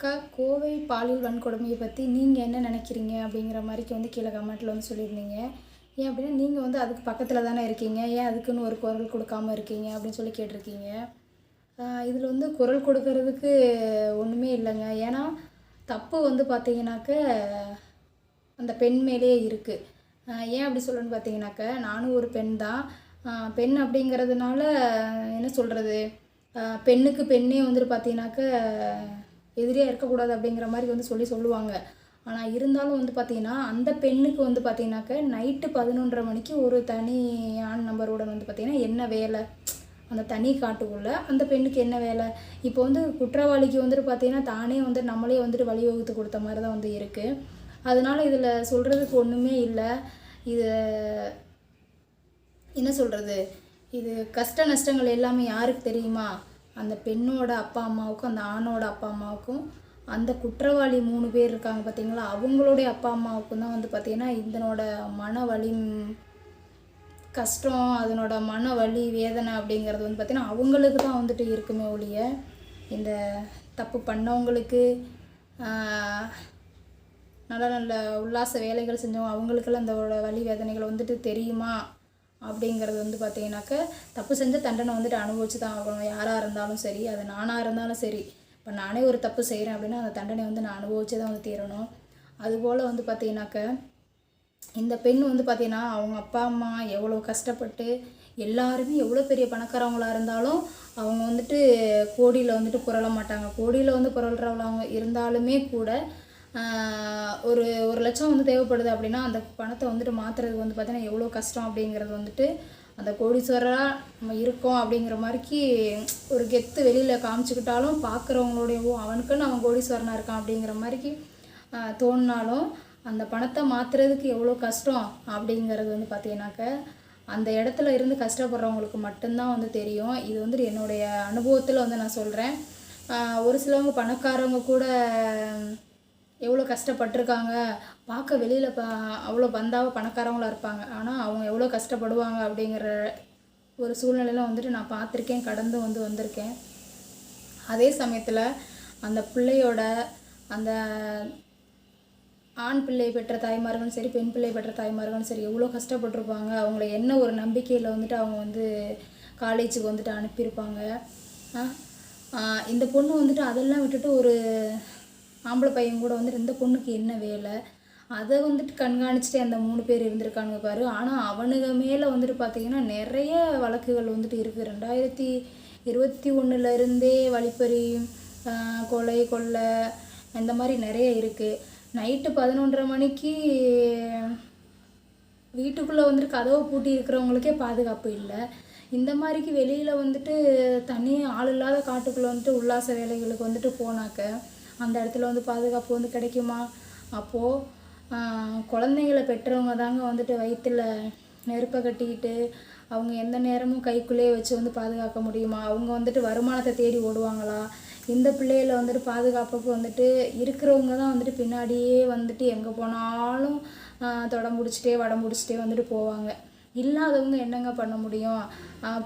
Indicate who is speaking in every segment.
Speaker 1: அக்கா கோவை பாலியல் வன்கொடுமையை பற்றி நீங்கள் என்ன நினைக்கிறீங்க அப்படிங்கிற மாதிரிக்கு வந்து கீழே கமெண்ட்டில் வந்து சொல்லியிருந்தீங்க. ஏன் அப்படின்னா நீங்கள் வந்து அதுக்கு பக்கத்தில் தானே இருக்கீங்க. ஏன் அதுக்குன்னு ஒரு குரல் கொடுக்காம இருக்கீங்க அப்படின்னு சொல்லி கேட்டிருக்கீங்க. இதில் வந்து குரல் கொடுக்கறதுக்கு ஒன்றுமே இல்லைங்க. ஏன்னா தப்பு வந்து பார்த்தீங்கன்னாக்க அந்த பெண் மேலேயே இருக்குது ஏன் அப்படி சொல்லணும்னு பார்த்தீங்கன்னாக்க நானும் ஒரு பெண் தான். பெண் அப்படிங்கிறதுனால என்ன சொல்கிறது பெண்ணுக்கு பெண்ணே வந்துட்டு பார்த்தீங்கன்னாக்க எதிரியாக இருக்கக்கூடாது அப்படிங்கிற மாதிரி வந்து சொல்லி சொல்லுவாங்க. ஆனால் இருந்தாலும் வந்து பார்த்தீங்கன்னா அந்த பெண்ணுக்கு வந்து பார்த்தீங்கன்னாக்க நைட்டு பதினொன்றரை மணிக்கு ஒரு தனி ஆண் வந்து பார்த்தீங்கன்னா என்ன வேலை? அந்த தனி காட்டுக்குள்ளே அந்த பெண்ணுக்கு என்ன வேலை? இப்போ வந்து குற்றவாளிக்கு வந்துட்டு பார்த்தீங்கன்னா தானே வந்து நம்மளே வந்துட்டு வழிவகுத்து கொடுத்த மாதிரி தான் வந்து இருக்குது அதனால் இதில் சொல்கிறதுக்கு ஒன்றுமே இல்லை. இது என்ன சொல்கிறது இது கஷ்ட நஷ்டங்கள் எல்லாமே யாருக்கு தெரியுமா? அந்த பெண்ணோட அப்பா அம்மாவுக்கும் அந்த ஆணோட அப்பா அம்மாவுக்கும் அந்த குற்றவாளி மூணு பேர் இருக்காங்க பார்த்தீங்களா அவங்களுடைய அப்பா அம்மாவுக்கும் தான் வந்து பார்த்திங்கன்னா இதனோட மன வலி கஷ்டம் அதனோட மன வலி வேதனை அப்படிங்கிறது வந்து பார்த்திங்கன்னா அவங்களுக்கு தான் வந்துட்டு இருக்குமே ஒழிய இந்த தப்பு பண்ணவங்களுக்கு நல்ல நல்ல உல்லாச வேலைகள் செஞ்சவங்க அவங்களுக்கெல்லாம் இந்த வலி வேதனைகள் வந்துட்டு தெரியுமா? அப்படிங்கிறது வந்து பார்த்தீங்கன்னாக்க தப்பு செஞ்ச தண்டனை வந்துட்டு அனுபவிச்சு தான் ஆகணும். யாராக இருந்தாலும் சரி அது நானாக இருந்தாலும் சரி. இப்போ நானே ஒரு தப்பு செய்கிறேன் அப்படின்னா அந்த தண்டனை வந்து நான் அனுபவிச்சு தான் வந்து தீரணும். அதுபோல் வந்து பார்த்தீங்கன்னாக்க இந்த பெண் வந்து பார்த்தீங்கன்னா அவங்க அப்பா அம்மா எவ்வளோ கஷ்டப்பட்டு எல்லாருமே எவ்வளோ பெரிய பணக்காரவங்களாக இருந்தாலும் அவங்க வந்துட்டு கோடியில் வந்துட்டு புரள மாட்டாங்க. கோடியில் வந்து புரள்றவங்க இருந்தாலுமே கூட ஒரு ஒரு லட்சம் வந்து தேவைப்படுது அப்படின்னா அந்த பணத்தை வந்துட்டு மாற்றுறதுக்கு வந்து பார்த்தீங்கன்னா எவ்வளோ கஷ்டம் அப்படிங்கிறது வந்துட்டு அந்த கோடீஸ்வரராக நம்ம இருக்கோம் அப்படிங்கிற மாதிரிக்கு ஒரு கெத்து வெளியில் காமிச்சுக்கிட்டாலும் பார்க்குறவங்களுடைய ஓ அவனுக்குன்னு அவன் கோடீஸ்வரனாக இருக்கான் அப்படிங்கிற மாதிரிக்கு தோணினாலும் அந்த பணத்தை மாற்றுறதுக்கு எவ்வளோ கஷ்டம் அப்படிங்கிறது வந்து பார்த்தீங்கன்னாக்க அந்த இடத்துல இருந்து கஷ்டப்படுறவங்களுக்கு மட்டும்தான் வந்து தெரியும். இது வந்துட்டு என்னுடைய அனுபவத்தில் வந்து நான் சொல்கிறேன் ஒரு சிலவங்க பணக்காரவங்க கூட எவ்வளோ கஷ்டப்பட்டிருக்காங்க? பார்க்க வெளியில் பா அவ்வளோ பந்தாவ பணக்காரவங்களாக இருப்பாங்க. ஆனால் அவங்க எவ்வளோ கஷ்டப்படுவாங்க அப்படிங்கிற ஒரு சூழ்நிலையில் வந்துட்டு நான் பார்த்துருக்கேன் கடந்து வந்து வந்திருக்கேன். அதே சமயத்தில் அந்த பிள்ளையோட அந்த ஆண் பிள்ளை பெற்ற தாய்மார்களும் சரி பெண் பிள்ளை பெற்ற தாய்மார்களும் சரி எவ்வளோ கஷ்டப்பட்டிருப்பாங்க. அவங்கள என்ன ஒரு நம்பிக்கையில் வந்துட்டு அவங்க வந்து காலேஜுக்கு வந்துட்டு அனுப்பியிருப்பாங்க. இந்த பொண்ணு வந்துட்டு அதெல்லாம் விட்டுட்டு ஒரு ஆம்பளை பையன் கூட வந்துட்டு இந்த பொண்ணுக்கு என்ன வேலை? அதை வந்துட்டு கண்காணிச்சுட்டு அந்த மூணு பேர் இருந்திருக்கானுங்க பாரு. ஆனால் அவனுங்க மேலே வந்துட்டு பார்த்தீங்கன்னா நிறைய வழக்குகள் வந்துட்டு இருக்குது ரெண்டாயிரத்தி இருபத்தி ஒன்றுலேருந்தே வழிப்பறி கொலை கொள்ளை இந்த மாதிரி நிறைய இருக்குது நைட்டு பதினொன்றரை மணிக்கு வீட்டுக்குள்ளே வந்துட்டு கதவை பூட்டி இருக்கிறவங்களுக்கே பாதுகாப்பு இல்லை. இந்த மாதிரிக்கு வெளியில் வந்துட்டு தனி ஆள் இல்லாத காட்டுக்குள்ளே வந்துட்டு உல்லாச வேலைகளுக்கு வந்துட்டு போனாக்க அந்த இடத்துல வந்து பாதுகாப்பு வந்து கிடைக்குமா? அப்போது குழந்தைங்களை பெற்றவங்க தாங்க வந்துட்டு வயிற்றில் நெருப்பை கட்டிக்கிட்டு அவங்க எந்த நேரமும் கைக்குள்ளேயே வச்சு வந்து பாதுகாக்க முடியுமா? அவங்க வந்துட்டு வருமானத்தை தேடி ஓடுவாங்களா? இந்த பிள்ளைகளை வந்துட்டு பாதுகாப்புக்கு வந்துட்டு இருக்கிறவங்க தான் வந்துட்டு பின்னாடியே வந்துட்டு எங்கே போனாலும் தொடம் பிடிச்சிட்டே வடம் பிடிச்சிட்டே வந்துட்டு போவாங்க. இல்லாதவங்க என்னங்க பண்ண முடியும்?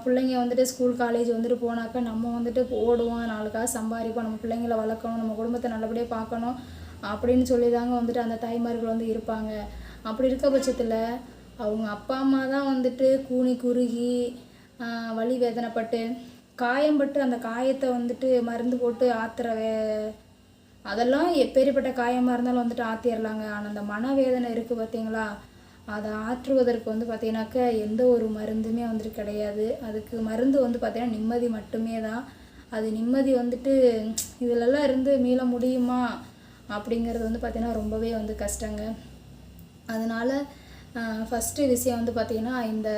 Speaker 1: பிள்ளைங்க வந்துட்டு ஸ்கூல் காலேஜ் வந்துட்டு போனாக்கா நம்ம வந்துட்டு ஓடுவோம். நாலு காசு சம்பாதிப்போம். நம்ம பிள்ளைங்கள வளர்க்கணும். நம்ம குடும்பத்தை நல்லபடியாக பார்க்கணும். அப்படின்னு சொல்லி தாங்க வந்துட்டு அந்த தாய்மார்கள் வந்து இருப்பாங்க. அப்படி இருக்க பட்சத்தில் அவங்க அப்பா அம்மா தான் வந்துட்டு கூனி குறுகி வலி வேதனைப்பட்டு காயம்பட்டு அந்த காயத்தை வந்துட்டு மருந்து போட்டு ஆத்துற வே அதெல்லாம் எப்பேற்பட்ட காயமாக இருந்தாலும் வந்துட்டு ஆற்றிடலாங்க ஆனால் அந்த மனவேதனை இருக்குது பார்த்தீங்களா அதை ஆற்றுவதற்கு வந்து பார்த்திங்கனாக்கா எந்த ஒரு மருந்துமே வந்துட்டு கிடையாது. அதுக்கு மருந்து வந்து பார்த்திங்கன்னா நிம்மதி மட்டுமே தான். அது நிம்மதி வந்துட்டு இதிலெல்லாம் இருந்து மீள முடியுமா அப்படிங்கிறது வந்து பார்த்திங்கன்னா ரொம்பவே வந்து கஷ்டங்க. அதனால் ஃபஸ்ட்டு விஷயம் வந்து பார்த்திங்கன்னா இந்த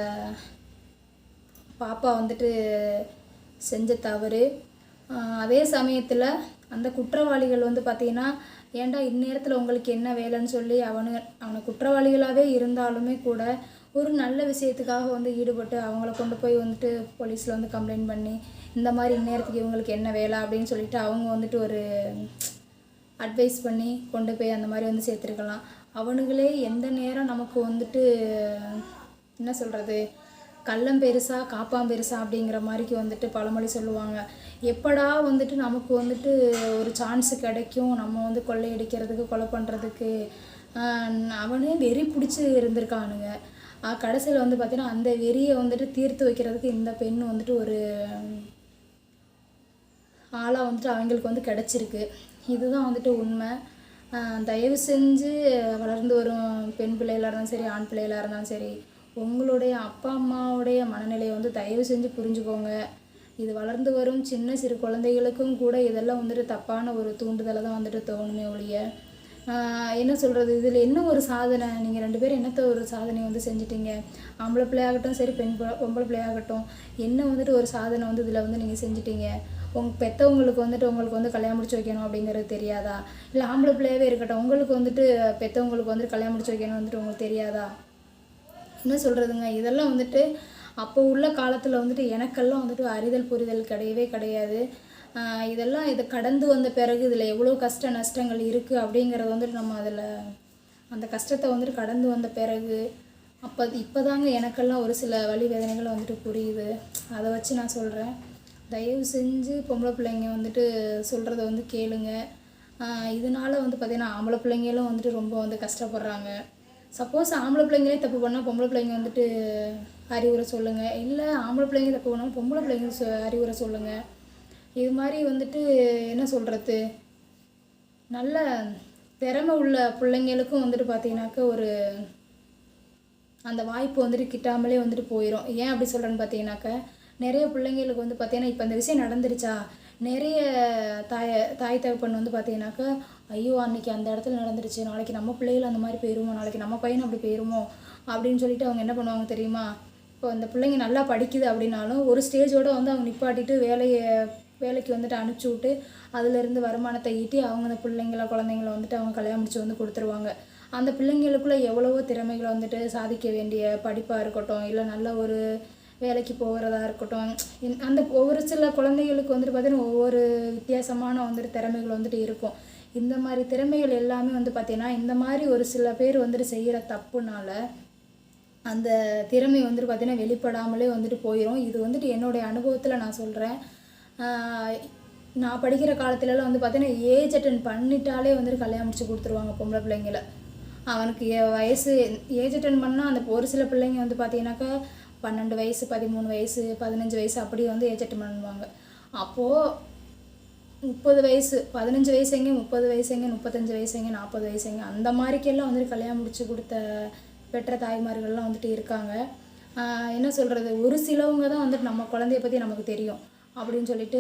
Speaker 1: பாப்பா வந்துட்டு செஞ்ச தவறு. அதே சமயத்தில் அந்த குற்றவாளிகள் வந்து பார்த்திங்கன்னா ஏன்டா இந்நேரத்தில் உங்களுக்கு என்ன வேலைன்னு சொல்லி அவனு அவனை குற்றவாளிகளாகவே இருந்தாலுமே கூட ஒரு நல்ல விஷயத்துக்காக வந்து ஈடுபட்டு அவங்கள கொண்டு போய் வந்துட்டு போலீஸில் வந்து கம்ப்ளைண்ட் பண்ணி இந்த மாதிரி இந்நேரத்துக்கு இவங்களுக்கு என்ன வேலை அப்படின்னு சொல்லிட்டு அவங்க வந்துட்டு ஒரு அட்வைஸ் பண்ணி கொண்டு போய் அந்த மாதிரி வந்து சேர்த்துருக்கலாம். அவனுங்களே எந்த நேரம் நமக்கு வந்துட்டு என்ன சொல்கிறது கள்ளம் பெருசா காப்பாம் பெருசா அப்படிங்கிற மாதிரிக்கு வந்துட்டு பழமொழி சொல்லுவாங்க. எப்படா வந்துட்டு நமக்கு வந்துட்டு ஒரு சான்ஸ் கிடைக்கும். நம்ம வந்து கொள்ளையடிக்கிறதுக்கு கொலை பண்ணுறதுக்கு அவனே வெறி பிடிச்சி இருந்திருக்கானுங்க. கடைசியில் வந்து பார்த்தீங்கன்னா அந்த வெறியை வந்துட்டு தீர்த்து வைக்கிறதுக்கு இந்த பெண் வந்துட்டு ஒரு ஆளாக வந்துட்டு அவங்களுக்கு வந்து கிடச்சிருக்கு. இதுதான் வந்துட்டு உண்மை. தயவு செஞ்சு வளர்ந்து வரும் பெண் பிள்ளைகளாக இருந்தாலும் சரி ஆண் பிள்ளைகளாக இருந்தாலும் சரி உங்களுடைய அப்பா அம்மாவுடைய மனநிலையை வந்து தயவு செஞ்சு புரிஞ்சுக்கோங்க. இது வளர்ந்து வரும் சின்ன சிறு குழந்தைகளுக்கும் கூட இதெல்லாம் வந்துட்டு தப்பான ஒரு தூண்டுதலை தான் வந்துட்டு தோணுமே ஒழிய. என்ன சொல்கிறது இதில் என்ன ஒரு சாதனை? நீங்கள் ரெண்டு பேரும் என்னத்த ஒரு சாதனை வந்து செஞ்சிட்டீங்க? ஆம்பளை பிள்ளையாகட்டும் சரி பெண் பொம்பளை பிள்ளையாகட்டும் என்ன வந்துட்டு ஒரு சாதனை வந்து இதில் வந்து நீங்கள் செஞ்சிட்டீங்க? உங்க பெற்றவங்களுக்கு வந்துட்டு உங்களுக்கு வந்து கல்யாணம் முடிச்சு வைக்கணும் அப்படிங்கிறது தெரியாதா? இல்லை ஆம்பளை பிள்ளையாவே இருக்கட்டும் உங்களுக்கு வந்துட்டு பெற்றவங்களுக்கு வந்துட்டு கல்யாணம் முடிச்சு வைக்கணும் வந்துட்டு உங்களுக்கு தெரியாதா? என்ன சொல்கிறதுங்க இதெல்லாம் வந்துட்டு அப்போ உள்ள காலத்தில் வந்துட்டு எனக்கெல்லாம் வந்துட்டு அறிதல் புரிதல் கிடையவே கிடையாது. இதெல்லாம் இதை கடந்து வந்த பிறகு இதில் எவ்வளோ கஷ்ட நஷ்டங்கள் இருக்குது அப்படிங்கிறத வந்துட்டு நம்ம அதில் அந்த கஷ்டத்தை வந்துட்டு கடந்து வந்த பிறகு அப்போ இப்போ தாங்க எனக்கெல்லாம் ஒரு சில வழி வேதனைகள் வந்துட்டு புரியுது. அதை வச்சு நான் சொல்கிறேன் தயவு செஞ்சு பொம்பளை பிள்ளைங்க வந்துட்டு சொல்கிறத வந்து கேளுங்க. இதனால் வந்து பார்த்திங்கன்னா ஆம்பளை பிள்ளைங்களும் வந்துட்டு ரொம்ப வந்து கஷ்டப்படுறாங்க. சப்போஸ் ஆம்பளை பிள்ளைங்களே தப்பு பண்ணால் பொம்பளை பிள்ளைங்க வந்துட்டு அறிவுரை சொல்லுங்கள் இல்லை ஆம்பளை பிள்ளைங்க தப்பு பண்ணாலும் பொம்பளை பிள்ளைங்க சொ- அறிவுரை சொல்லுங்கள் இது மாதிரி வந்துட்டு என்ன சொல்கிறது நல்ல திறமை உள்ள பிள்ளைங்களுக்கும் வந்துட்டு பார்த்தீங்கன்னாக்கா ஒரு அந்த வாய்ப்பு வந்துட்டு கிட்டாமலே வந்துட்டு போயிடும் ஏன் அப்படி சொல்கிறேன்னு பார்த்தீங்கன்னாக்கா நிறைய பிள்ளைங்களுக்கு வந்து பார்த்தீங்கன்னா இப்போ இந்த விஷயம் நடந்துருச்சா? நிறைய தாய தாய் தகப்பன் வந்து பார்த்தீங்கன்னாக்கா ஐயோ அன்னைக்கு அந்த இடத்துல நடந்துருச்சு நாளைக்கு நம்ம பிள்ளைகள் அந்த மாதிரி போயிருமோ நாளைக்கு நம்ம பையன் அப்படி போயிருமோ அப்படின்னு சொல்லிட்டு அவங்க என்ன பண்ணுவாங்க தெரியுமா? இப்போ அந்த பிள்ளைங்க நல்லா படிக்குது அப்படின்னாலும் ஒரு ஸ்டேஜோடு வந்து அவங்க நிப்பாட்டிட்டு வேலையை வேலைக்கு வந்துட்டு அனுப்பிச்சி விட்டு அதுலேருந்து வருமானத்தை ஈட்டி அவங்க அந்த பிள்ளைங்கள குழந்தைங்கள வந்துட்டு அவங்க கல்யாணம் முடிச்சு வந்து கொடுத்துருவாங்க. அந்த பிள்ளைங்களுக்குள்ளே எவ்வளவோ திறமைகளை வந்துட்டு சாதிக்க வேண்டிய படிப்பாக இருக்கட்டும் இல்லை நல்ல ஒரு வேலைக்கு போகிறதா இருக்கட்டும். அந்த ஒவ்வொரு சில குழந்தைகளுக்கு வந்துட்டு பார்த்தீங்கன்னா ஒவ்வொரு வித்தியாசமான வந்துட்டு திறமைகள் வந்துட்டு இருக்கும். இந்த மாதிரி திறமைகள் எல்லாமே வந்து பார்த்தீங்கன்னா இந்த மாதிரி ஒரு சில பேர் வந்துட்டு செய்கிற தப்புனால அந்த திறமை வந்துட்டு பார்த்தீங்கன்னா வெளிப்படாமலே வந்துட்டு போயிடும் இது வந்துட்டு என்னுடைய அனுபவத்தில் நான் சொல்கிறேன் நான் படிக்கிற காலத்துலலாம் வந்து பார்த்தீங்கன்னா ஏஜ் அட்டன் பண்ணிட்டாலே வந்துட்டு கல்யாணம் முடிச்சு கொடுத்துருவாங்க பொம்பளை பிள்ளைங்கள. அவனுக்கு வயசு ஏஜ் அட்டன் பண்ணால் அந்த ஒரு சில பிள்ளைங்க வந்து பார்த்தீங்கன்னாக்கா பன்னெண்டு வயசு பதிமூணு வயசு பதினஞ்சு வயசு அப்படி வந்து ஏஜ் அட்டன் பண்ணுவாங்க. அப்போது முப்பது வயசு பதினஞ்சு வயசுங்க முப்பது வயசுங்க முப்பத்தஞ்சு வயசுங்க நாற்பது வயசுங்க அந்த மாதிரிக்கெல்லாம் வந்துட்டு கல்யாணம் முடிச்சு கொடுத்த பெற்ற தாய்மார்கள்லாம் வந்துட்டு இருக்காங்க. என்ன சொல்கிறது ஒரு சிலவங்க தான் வந்துட்டு நம்ம குழந்தைய பற்றி நமக்கு தெரியும். அப்படின்னு சொல்லிட்டு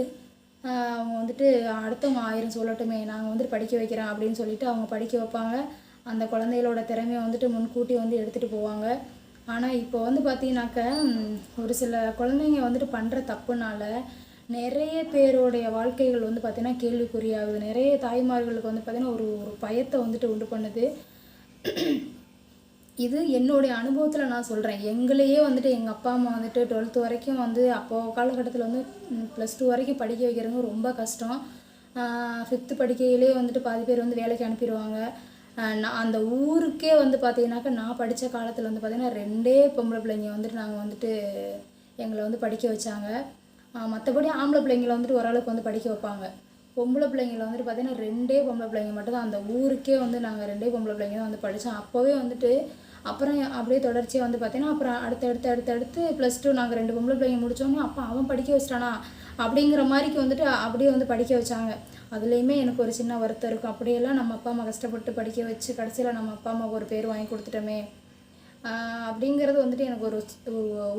Speaker 1: அவங்க வந்துட்டு அடுத்தவங்க ஆயிரம் சொல்லட்டுமே நாங்கள் வந்துட்டு படிக்க வைக்கிறேன் அப்படின்னு சொல்லிட்டு அவங்க படிக்க வைப்பாங்க. அந்த குழந்தைகளோட திறமையை வந்துட்டு முன்கூட்டி வந்து எடுத்துகிட்டு போவாங்க. ஆனால் இப்போ வந்து பார்த்தீங்கன்னாக்க ஒரு சில குழந்தைங்க வந்துட்டு பண்ணுற தப்புனால நிறைய பேருடைய வாழ்க்கைகள் வந்து பார்த்திங்கன்னா கேள்விக்குறியாகுது. நிறைய தாய்மார்களுக்கு வந்து பார்த்தீங்கன்னா ஒரு ஒரு பயத்தை வந்துட்டு உண்டு பண்ணுது. இது என்னுடைய அனுபவத்தில் நான் சொல்கிறேன் எங்களையே வந்துட்டு எங்கள் அப்பா அம்மா வந்துட்டு டுவெல்த்து வரைக்கும் வந்து அப்போ காலகட்டத்தில் வந்து ப்ளஸ் டூ வரைக்கும் படிக்க வைக்கிறவங்க ரொம்ப கஷ்டம். ஃபிஃப்த்து படிக்கையிலே வந்துட்டு பாதி பேர் வந்து வேலைக்கு அனுப்பிடுவாங்க. நான் அந்த ஊருக்கே வந்து பார்த்தீங்கன்னாக்கா நான் படித்த காலத்தில் வந்து பார்த்தீங்கன்னா ரெண்டே பொம்பளை பிள்ளைங்க வந்துட்டு நாங்கள் வந்துட்டு எங்களை வந்து படிக்க வச்சாங்க. மற்றபடி ஆம்பளை பிள்ளைங்கள வந்துட்டு ஓரளவுக்கு வந்து படிக்க வைப்பாங்க. பொம்பளை பிள்ளைங்கள வந்துட்டு பார்த்தீங்கன்னா ரெண்டே பொம்பளை பிள்ளைங்க மட்டும்தான். அந்த ஊருக்கே வந்து நாங்கள் ரெண்டே பொம்பளை பிள்ளைங்க தான் வந்து படித்தோம் அப்போவே வந்துட்டு அப்புறம் அப்படியே தொடர்ச்சியாக வந்து பார்த்தீங்கன்னா அப்புறம் அடுத்தடுத்து அடுத்தடுத்து ப்ளஸ் டூ நாங்கள் ரெண்டு பொம்பளை பிள்ளைங்க முடித்தோன்னே அப்போ அவன் படிக்க வச்சிட்டானா அப்படிங்கிற மாதிரிக்கு வந்துட்டு அப்படியே வந்து படிக்க வச்சாங்க. அதுலேயுமே எனக்கு ஒரு சின்ன வருத்தம் இருக்கும். அப்படியெல்லாம் நம்ம அப்பா அம்மா கஷ்டப்பட்டு படிக்க வச்சு கடைசியில் நம்ம அப்பா அம்மாவுக்கு ஒரு பேர் வாங்கி கொடுத்துட்டோமே. அப்படிங்கிறது வந்துட்டு எனக்கு ஒரு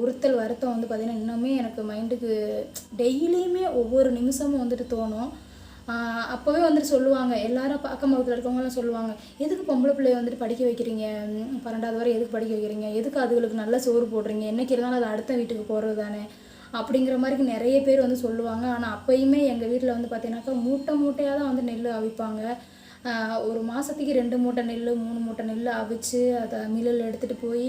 Speaker 1: உறுத்தல் வருத்தம் வந்து பார்த்திங்கன்னா இன்னுமே எனக்கு மைண்டுக்கு டெய்லியுமே ஒவ்வொரு நிமிஷமும் வந்துட்டு தோணும். அப்போவே வந்துட்டு சொல்லுவாங்க. எல்லாரும் அக்கம் பக்கத்தில் இருக்கவங்களாம் சொல்லுவாங்க. எதுக்கு பொம்பளை பிள்ளைய வந்துட்டு படிக்க வைக்கிறீங்க? பன்னெண்டாவது வரை எதுக்கு படிக்க வைக்கிறீங்க? எதுக்கு அதுகளுக்கு நல்ல சோறு போடுறீங்க? என்றைக்கு இருந்தாலும் அது அடுத்த வீட்டுக்கு போகிறது தானே அப்படிங்கிற மாதிரி நிறைய பேர் வந்து சொல்லுவாங்க. ஆனால் அப்பயுமே எங்கள் வீட்டில் வந்து பார்த்தீங்கன்னாக்கா மூட்டை மூட்டையாக தான் வந்து நெல் அவிப்பாங்க. ஒரு மாதத்துக்கு ரெண்டு மூட்டை நெல் மூணு மூட்டை நெல் அவிச்சு அதை மில்லில் எடுத்துகிட்டு போய்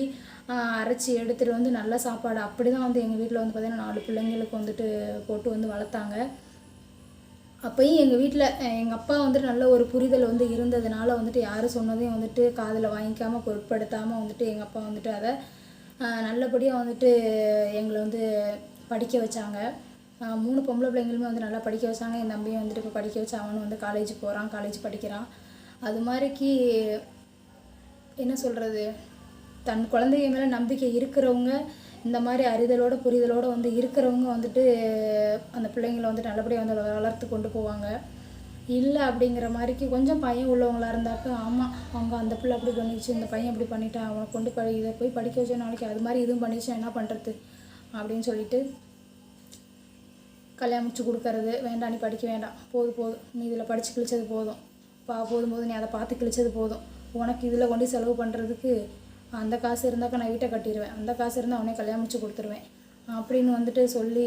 Speaker 1: அரைச்சி எடுத்துகிட்டு வந்து நல்ல சாப்பாடு அப்படி தான் வந்து எங்கள் வீட்டில் வந்து பார்த்திங்கன்னா நாலு பிள்ளைங்களுக்கு வந்துட்டு போட்டு வந்து வளர்த்தாங்க. அப்பயும் எங்கள் வீட்டில் எங்கள் அப்பா வந்துட்டு நல்ல ஒரு புரிதல் வந்து இருந்ததுனால வந்துட்டு யார் சொன்னதையும் வந்துட்டு காதில் வாங்கிக்காமல் பொருட்படுத்தாமல் வந்துட்டு எங்கள் அப்பா வந்துட்டு அதை நல்லபடியாக வந்துட்டு எங்களை வந்து படிக்க வச்சாங்க. மூணு பொம்பளை பிள்ளைங்களுமே வந்து நல்லா படிக்க வச்சாங்க. என் தம்பியும் வந்துட்டு இப்போ படிக்க வச்சு அவனும் வந்து காலேஜ் போகிறான் காலேஜ் படிக்கிறான். அது மாதிரிக்கு என்ன சொல்கிறது தன் குழந்தைங்க மேலே நம்பிக்கை இருக்கிறவங்க இந்த மாதிரி அறிதலோட புரிதலோடு வந்து இருக்கிறவங்க வந்துட்டு அந்த பிள்ளைங்களை வந்துட்டு நல்லபடியாக வந்து வளர்த்து கொண்டு போவாங்க. இல்லை அப்படிங்கிற மாதிரிக்கு கொஞ்சம் பையன் உள்ளவங்களா இருந்தாக்கா ஆமாம் அவங்க அந்த பிள்ளை அப்படி பண்ணிச்சு இந்த பையன் இப்படி பண்ணிட்டான் அவனை கொண்டு படி இதை போய் படிக்க வச்ச நாளைக்கு அது மாதிரி இதுவும் பண்ணிச்சு என்ன பண்ணுறது அப்படின்னு சொல்லிட்டு கல்யாணம் முடிச்சு கொடுக்கறது வேண்டாம் நீ படிக்க வேண்டாம். போதும் போதும் நீ இதில் படித்து கிழிச்சது போதும். பா போதும் போதும் நீ அதை பார்த்து கிழிச்சது போதும். உனக்கு இதில் கொண்டு செலவு பண்ணுறதுக்கு அந்த காசு இருந்தாக்கா நான் வீட்டை கட்டிடுவேன். அந்த காசு இருந்தால் அவனே கல்யாணம் முடிச்சு கொடுத்துருவேன். அப்படின்னு வந்துட்டு சொல்லி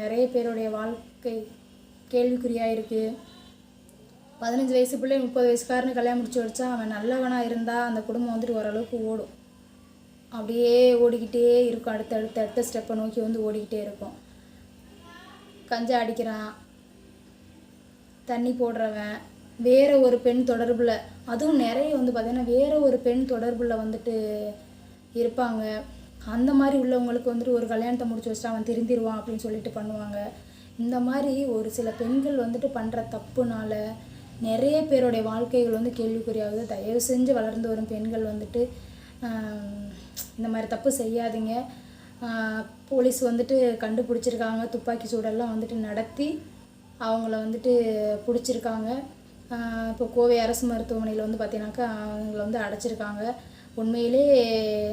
Speaker 1: நிறைய பேருடைய வாழ்க்கை கேள்விக்குறியாக இருக்குது பதினஞ்சு வயசு பிள்ளை முப்பது வயசுக்காரனு கல்யாணம் முடிச்சு வச்சா அவன் நல்லவனாக இருந்தால் அந்த குடும்பம் வந்துட்டு ஓரளவுக்கு ஓடும். அப்படியே ஓடிக்கிட்டே இருக்கும். அடுத்த அடுத்த அடுத்த ஸ்டெப்பை நோக்கி வந்து ஓடிக்கிட்டே இருக்கும். கஞ்சா அடிக்கிறான். தண்ணி போடுறவன். வேற ஒரு பெண் தொடர்பில் அதுவும் நிறைய வந்து பார்த்தீங்கன்னா வேற ஒரு பெண் தொடர்பில் வந்துட்டு இருப்பாங்க. அந்த மாதிரி உள்ளவங்களுக்கு வந்துட்டு ஒரு கல்யாணத்தை முடிச்சு வச்சுட்டு அவன் திருந்திடுவான் அப்படின்னு சொல்லிட்டு பண்ணுவாங்க. இந்த மாதிரி ஒரு சில பெண்கள் வந்துட்டு பண்ணுற தப்புனால நிறைய பேருடைய வாழ்க்கைகள் வந்து கேள்விக்குறியாகுது. தயவு செஞ்சு வளர்ந்து வரும் பெண்கள் வந்துட்டு இந்த மாதிரி தப்பு செய்யாதீங்க. போலீஸ் வந்துட்டு கண்டுபிடிச்சிருக்காங்க. துப்பாக்கி சூடெல்லாம் வந்துட்டு நடத்தி அவங்கள வந்துட்டு பிடிச்சிருக்காங்க. இப்போ கோவை அரசு மருத்துவமனையில் வந்து பார்த்தீங்கன்னாக்கா அவங்கள வந்து அடைச்சிருக்காங்க. உண்மையிலே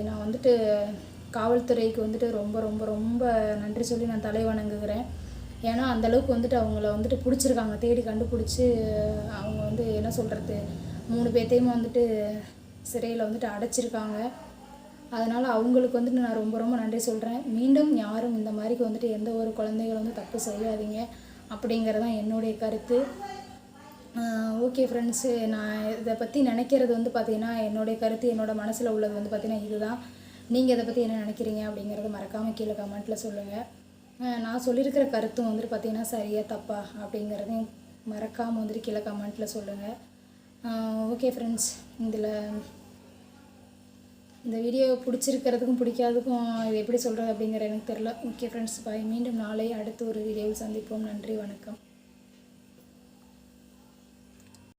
Speaker 1: நான் வந்துட்டு காவல்துறைக்கு வந்துட்டு ரொம்ப ரொம்ப ரொம்ப நன்றி சொல்லி நான் தலை வணங்குகிறேன். ஏன்னா அந்தளவுக்கு வந்துட்டு அவங்கள வந்துட்டு பிடிச்சிருக்காங்க. தேடி கண்டுபிடிச்சி அவங்க வந்து என்ன சொல்கிறது மூணு பேர்த்தையுமே வந்துட்டு சிறையில் வந்துட்டு அடைச்சிருக்காங்க. அதனால் அவங்களுக்கு வந்துட்டு நான் ரொம்ப ரொம்ப நன்றி சொல்கிறேன் மீண்டும் யாரும் இந்த மாதிரிக்கு வந்துட்டு எந்த ஒரு குழந்தைகள் வந்து தப்பு செய்யாதீங்க அப்படிங்கிறது தான் என்னுடைய கருத்து. ஓகே ஃப்ரெண்ட்ஸு நான் இதை பற்றி நினைக்கிறது வந்து பார்த்தீங்கன்னா என்னுடைய கருத்து என்னோடய மனசில் உள்ளது வந்து பார்த்தீங்கன்னா இதுதான். நீங்கள் இதை பற்றி என்ன நினைக்கிறீங்க அப்படிங்கிறத மறக்காமல் கீழே கமெண்ட்டில் சொல்லுங்கள் நான் சொல்லியிருக்கிற கருத்தும் வந்துட்டு பார்த்தீங்கன்னா சரியா தப்பா அப்படிங்கிறதையும் மறக்காமல் வந்துட்டு கீழே கமெண்ட்டில் சொல்லுங்கள் ஓகே ஃப்ரெண்ட்ஸ் இதில் இந்த வீடியோ பிடிச்சிருக்கிறதுக்கும் பிடிக்காததுக்கும் இது எப்படி சொல்கிறது அப்படிங்கிற எனக்கு தெரில ஓகே ஃப்ரெண்ட்ஸ் பாய் மீண்டும் நாளை அடுத்து ஒரு வீடியோவில் சந்திப்போம். நன்றி வணக்கம்.